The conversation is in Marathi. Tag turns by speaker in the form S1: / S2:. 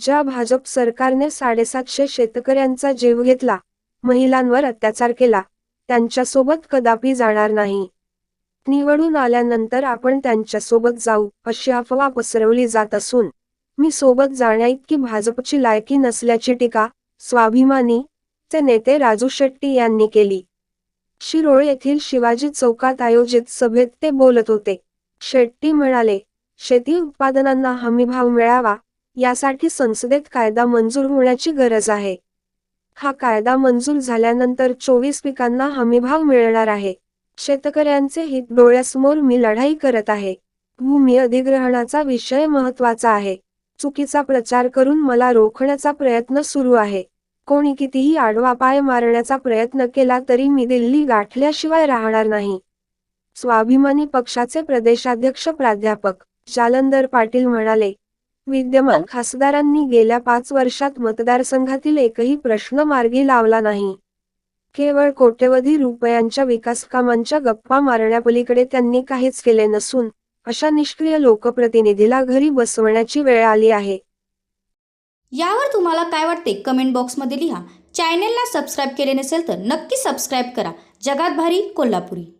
S1: ज्या भाजप सरकारने साडेसातशे शेतकऱ्यांचा जीव घेतला महिलांवर अत्याचार केला त्यांच्यासोबत कदापि जाणार नाही. निवडून आल्यानंतर आपण त्यांच्यासोबत जाऊ अशी अफवा पसरवली जात असून मी सोबत जाण्याइतकी भाजपची लायकी नसल्याची टीका स्वाभिमानी चे नेते राजू शेट्टी यांनी केली. शिरोळ येथील शिवाजी चौकात आयोजित सभेत ते बोलत होते. शेट्टी म्हणाले शेती उत्पादनांना हमीभाव मिळावा यासाठी संसदेत कायदा मंजूर होण्याची गरज आहे. हा कायदा मंजूर झाल्यानंतर चोवीस पिकांना हमीभाव मिळणार आहे. शेतकऱ्यांचे हित डोळ्यासमोर मी लढाई करत आहे. भूमी अधिग्रहणाचा विषय महत्त्वाचा आहे. चुकीचा प्रचार करून मला रोखण्याचा प्रयत्न सुरू आहे. कोणी कितीही आडवा पाय मारण्याचा प्रयत्न केला तरी मी दिल्ली गाठल्याशिवाय राहणार नाही. स्वाभिमानी पक्षाचे प्रदेशाध्यक्ष प्राध्यापक जालंदर पाटील म्हणाले विद्यमान खासदारांनी गेल्या पाच वर्षात मतदारसंघातील एकही प्रश्न मार्गी लावला नाही. केवळ कोट्यवधी रुपयांच्या विकास कामांच्या गप्पा मारण्यापलीकडे त्यांनी काहीच केले नसून अशा निष्क्रिय लोकप्रतिनिधीला घरी बसवण्याची वेळ आली आहे.
S2: यावर तुम्हाला काय वाटते? कमेंट बॉक्समध्ये लिहा. चॅनेलला सबस्क्राईब केले नसेल तर नक्की सबस्क्राईब करा. जगात भारी कोल्हापुरी.